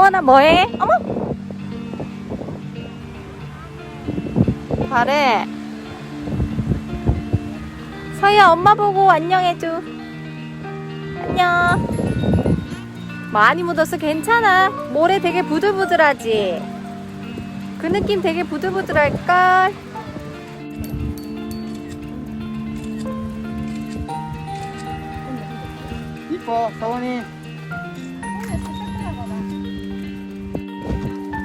서원아 뭐해? 어머! 잘해 서희야 엄마 보고 안녕해줘. 안녕. 많이 묻었어 괜찮아. 모래 되게 부들부들하지? 그 느낌 되게 부들부들할걸 이뻐 서원이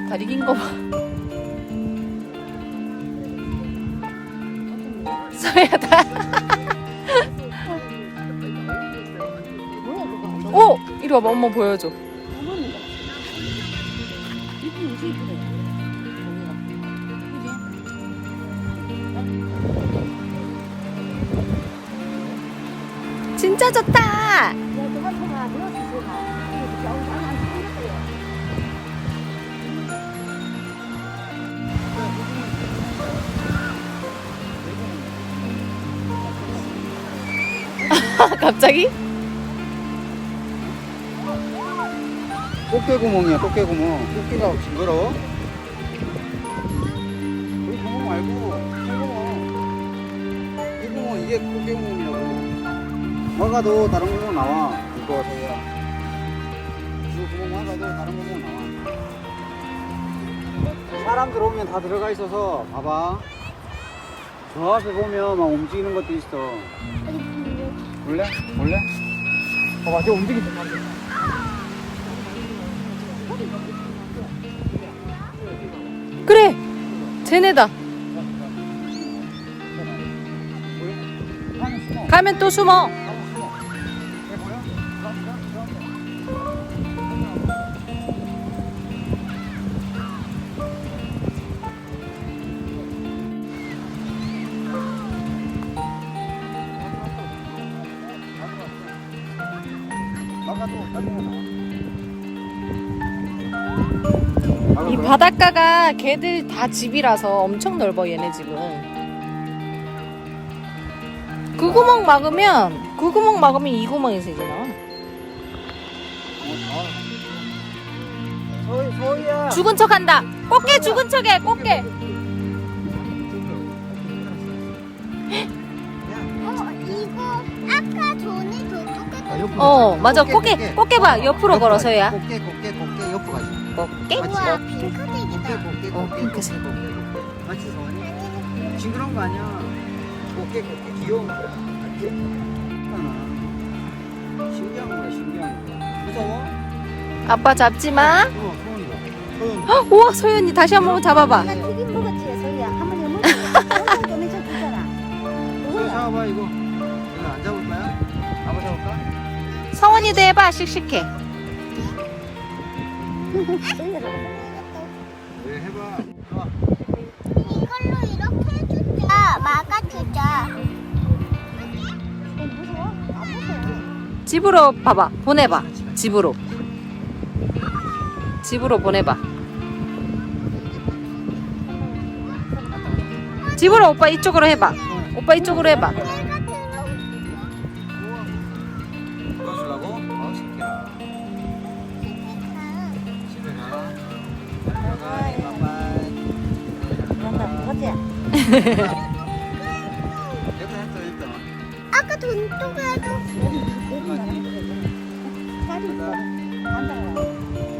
다리 긴 거 봐. 서야다. 오! 이리 와봐, 엄마 보여줘. 진짜 좋다! 갑자기? 꽃게구멍이야 꽃게구멍. 꽃게가 징그러워 우리 구멍 말고 이 구멍. 이 구멍 이게 꽃게구멍이라고. 막아도 다른 구멍 나와. 이거 저야. 이 구멍 막아도 다른 구멍 나와. 사람 들어오면 다 들어가 있어서 봐봐. 저 앞에 보면 막 움직이는 것도 있어 볼래? 볼래? 봐봐 저 움직이지 그래! 쟤네다. 가면 또 숨어. 이 바닷가가 걔들 다 집이라서 엄청 넓어 얘네 집은. 그 구멍 막으면 그 구멍 막으면 이 구멍이 새잖아 소희, 소희야. 죽은 척 한다. 꽃게 죽은 척해 꽃게 어 맞아 꽃게 꽃게 봐 옆으로 걸어 서야 꽃게, 꽃게, 꽃게 옆으로 가지. 꽃게 맞지? 우와 꽃게, 핑크색이다 꽃게, 어, 꽃게, 핑크색. 꽃게, 꽃게. 맞지, 소희? 징그러운 거 아니야. 꽃게, 꽃게, 귀여운 거. 하나. 신기한 거야, 신기한 거. 무서워? 아빠 잡지 마 어, 소원이다. 소원. 헉, 우와 소연이 다시 한 번 잡아봐 내가 튀김 먹었지 소희야 한번 해먹어 영상 좀 소희 잡아봐. 이거 성원이도 해봐 씩씩해. 네, 해봐. 좋아. 이걸로 이렇게 해주자. 아 막아주자. 무서워? 안 무서워 집으로 봐봐. 보내봐. 집으로. 집으로 보내봐. 집으로 오빠 이쪽으로 해봐. 오빠 이쪽으로 해봐 아까 돈독에도 어디?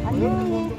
안녕해